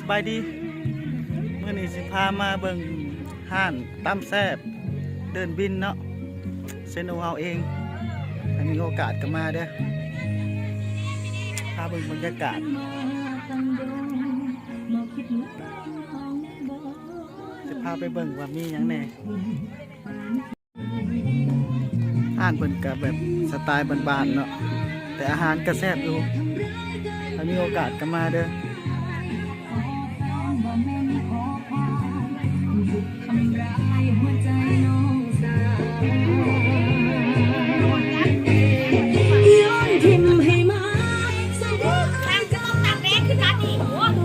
สบายดีเมื่อนี้สิพามาเบิงห้านตั้มแซบเดินบินเนาะเซนโนเอาเองถ้ามีโอกาสก็มาเด้อพาเบิงบรรยากาศจะพาไปเบิงว่ามีหยังแน่ห้านเพิ่นก็แบบสไตล์บ้านๆเนาะแต่อาหารก็แซ่บอยู่ถ้ามีโอกาสก็มาเด้อ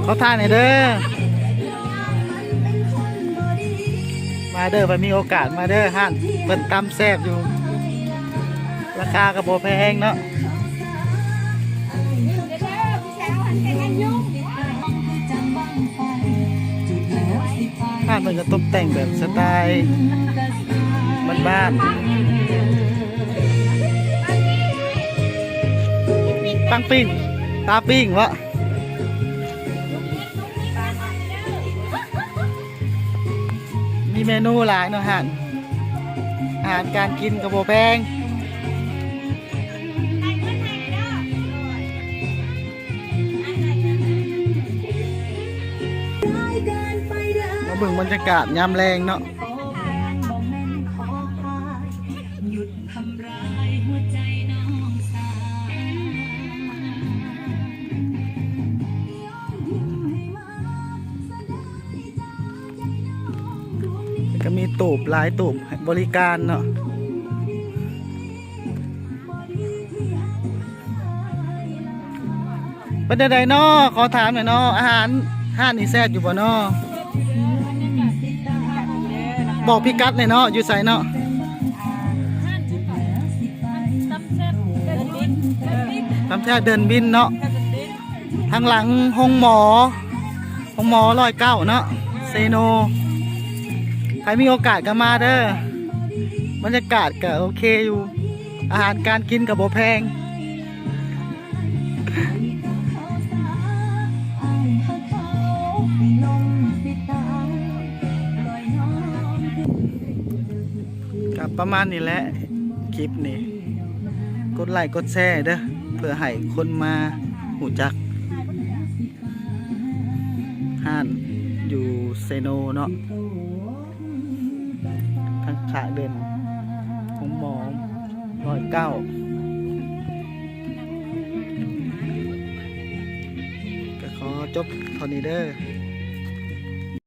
เขาท่าไหนอยเด้อ มาเด้อไปมีโอกาสมาเด้อห้านเปิ้นตำแซ่บอยู่ ราคากระโบแพงเนาะ ห้านมันก็ตกแต่งแบบสไตล์บ้านๆปังปิ้งตาปิ้งวะมีเมนูหลายเนาะฮะอาหารการกินกระโบแพง เบิ่งบรรยากาศยามแรงเนาะก็มีตูบหลายตู้บริการเนาะเป็นใดๆเนาะขอถามหน่อยเนาะอาหารห้านนี่แซ่บอยู่บ่เนาะ บอกพี่กัดหน่อยเนาะอยู่ใส่เนาะทำแท้เดินบินเนาะทางหลังห้องหมอห้องหมอร้อยเก้าเนาะเซโนใครมีโอกาสก็มาเด้อบรรยากาศก็โอเคอยู่ อาหารการกินกับโบแพง กับประมาณนี้แหละคลิปนี้ กดไลค์กดแชร์เด้อเพื่อให้คนมาหูจักห้านอยู่เซโนเนาะทางขาเดินของหมอร้อยเก้าก็ขอจบเท่านี้เด้อ